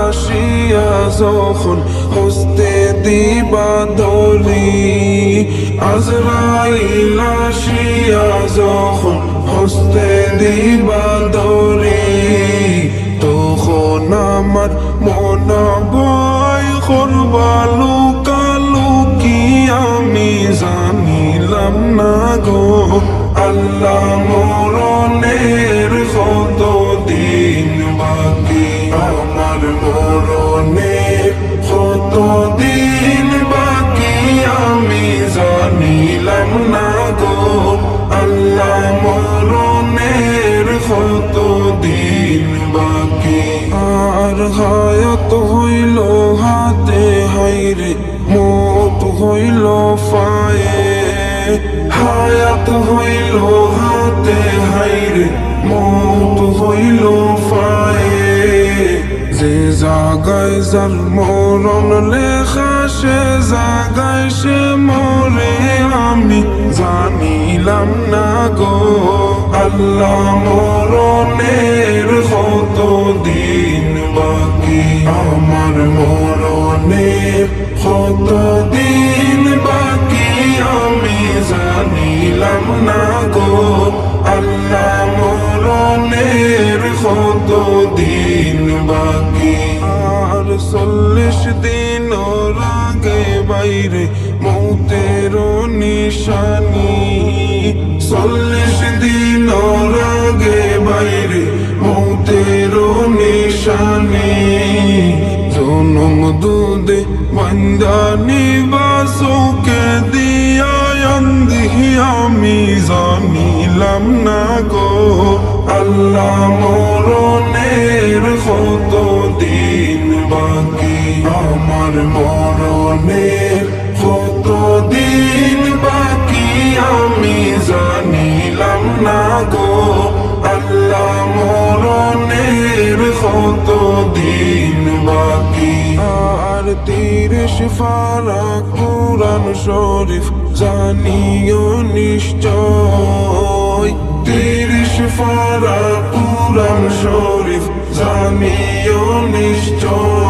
আসিয়া যখন হস্তে দিবা ধরি আজরাইল আসিয়া যখন হস্তে দিবা ধরি তখন আমার মন বয় করবা আমার মরণের কত দিন বাকি আমি জানিলাম না গো। আল্লাহ মরণের কত দিন বাকি? আর হায়াত হইল হাতে হাইরে, মত হইল ফায়ে হায়াত হইল হাতে হাইরে, মত হইল জাগায় যার মরণ লেখা সে জাগায় সে মরে আমি জানিলাম না গো আল্লাহ মরণের কত দিন বাকি আমার মরণের কত দিন বাকি আমি জানিলাম না গো চল্লিশ দিন আগে বাইরে মৌতের নিশানি। চল্লিশ দিন আগে বাইরে মৌতের নিশানি। জনম দুদে বন্দানি বাসুকে দিয়া আমি জানিলাম না গো। আল্লাহ মরণের বাকি আমার মরণের কত দিন বাকি আমি জানিলাম না গো। আল্লাহ মরণের কত দিন বাকি? আর তিরিশ ফারা কোরআন শরীফ জানিও নিশ্চয়। তিরিশ ফারা কোরআন শরীফ জানিও নিশ্চয়।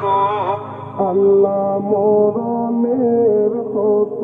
গো আল্লাহ মরণের কত